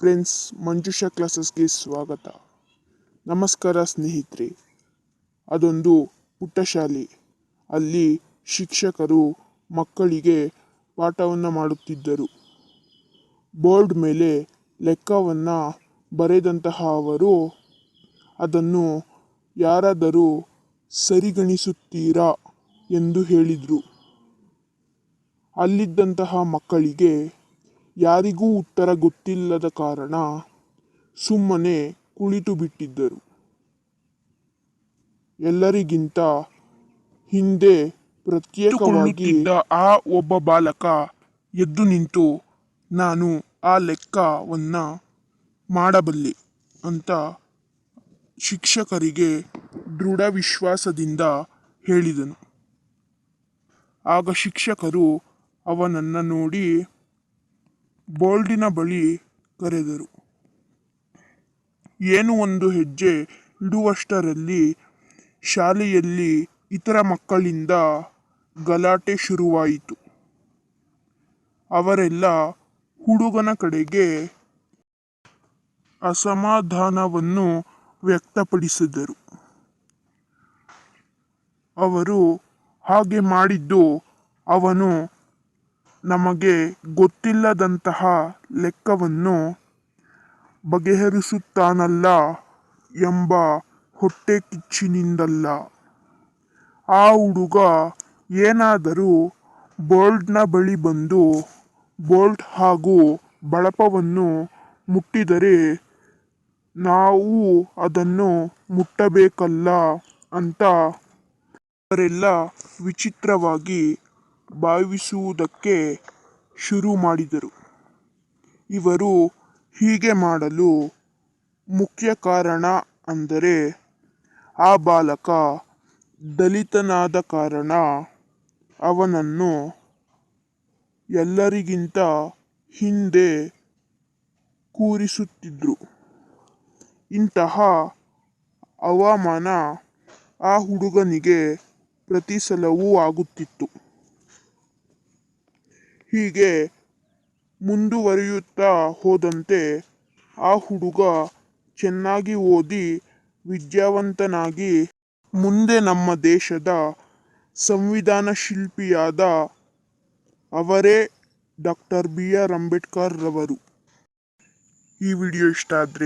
Friends, Manjusha ಕ್ಲಾಸಸ್ಗೆ ಸ್ವಾಗತ. ನಮಸ್ಕಾರ ಸ್ನೇಹಿತರೆ. ಅದೊಂದು ಪುಟ್ಟ ಶಾಲೆ ಅಲ್ಲಿ ಶಿಕ್ಷಕರು ಮಕ್ಕಳಿಗೆ ಪಾಠವನ್ನು ಮಾಡುತ್ತಿದ್ದರು. ಬೋರ್ಡ್ ಮೇಲೆ ಲೆಕ್ಕವನ್ನು ಬರೆದಂತಹ ಅವರು, ಅದನ್ನು ಯಾರಾದರೂ ಸರಿಗಣಿಸುತ್ತೀರಾ? ಎಂದು ಹೇಳಿದರು. ಅಲ್ಲಿದ್ದಂತಹ ಮಕ್ಕಳಿಗೆ ಯಾರಿಗೂ ಉತ್ತರ ಗೊತ್ತಿಲ್ಲದ ಕಾರಣ ಸುಮ್ಮನೆ ಕುಳಿತು ಬಿಟ್ಟಿದ್ದರು. ಎಲ್ಲರಿಗಿಂತ ಹಿಂದೆ ಪ್ರತ್ಯೇಕವಾಗಿ ಆ ಒಬ್ಬ ಬಾಲಕ ಎದ್ದು ನಿಂತು, ನಾನು ಆ ಲೆಕ್ಕವನ್ನ ಮಾಡಬಲ್ಲೆ ಅಂತ ಶಿಕ್ಷಕರಿಗೆ ದೃಢ ವಿಶ್ವಾಸದಿಂದ ಹೇಳಿದನು. ಆಗ ಶಿಕ್ಷಕರು ಅವನನ್ನು ನೋಡಿ ಬೋಲ್ಡಿನ ಬಳಿ ಕರೆದರು. ಏನು ಒಂದು ಹೆಜ್ಜೆ ಇಡುವಷ್ಟರಲ್ಲಿ ಶಾಲೆಯಲ್ಲಿ ಇತರ ಮಕ್ಕಳಿಂದ ಗಲಾಟೆ ಶುರುವಾಯಿತು. ಅವರೆಲ್ಲ ಹುಡುಗನ ಕಡೆಗೆ ಅಸಮಾಧಾನವನ್ನು ವ್ಯಕ್ತಪಡಿಸಿದರು. ಅವರು ಹಾಗೆ ಮಾಡಿದ್ದು ಅವನು ನಮಗೆ ಗೊತ್ತಿಲ್ಲದಂತಹ ಲೆಕ್ಕವನ್ನು ಬಗೆಹರಿಸುತ್ತಾನಲ್ಲ ಎಂಬ ಹೊಟ್ಟೆ ಕಿಚ್ಚಿನಿಂದಲ್ಲ. ಆ ಹುಡುಗ ಏನಾದರೂ ಬೋಲ್ಡ್ನ ಬಳಿ ಬಂದು ಬೋಲ್ಟ್ ಹಾಗೂ ಬಳಪವನ್ನು ಮುಟ್ಟಿದರೆ ನಾವು ಅದನ್ನು ಮುಟ್ಟಬೇಕಲ್ಲ ಅಂತ ಅವರೆಲ್ಲ ವಿಚಿತ್ರವಾಗಿ ಭಾವಿಸುವುದಕ್ಕೆ ಶುರು ಮಾಡಿದರು. ಇವರು ಹೀಗೆ ಮಾಡಲು ಮುಖ್ಯ ಕಾರಣ ಅಂದರೆ, ಆ ಬಾಲಕ ದಲಿತನಾದ ಕಾರಣ ಅವನನ್ನು ಎಲ್ಲರಿಗಿಂತ ಹಿಂದೆ ಕೂರಿಸುತ್ತಿದ್ದರು ಇಂತಹ ಅವಮಾನ ಆ ಹುಡುಗನಿಗೆ ಪ್ರತಿ ಸಲವೂ ಆಗುತ್ತಿತ್ತು. ಹೀಗೆ ಮುಂದುವರಿಯುತ್ತಾ ಹೋದಂತೆ ಆ ಹುಡುಗ ಚೆನ್ನಾಗಿ ಓದಿ ವಿದ್ಯಾವಂತನಾಗಿ ಮುಂದೆ ನಮ್ಮ ದೇಶದ ಸಂವಿಧಾನ ಶಿಲ್ಪಿಯಾದ ಅವರೇ ಡಾಕ್ಟರ್ ಬಿ ಆರ್ ಅಂಬೇಡ್ಕರ್ ರವರು ಈ ವಿಡಿಯೋ ಇಷ್ಟ ಆದರೆ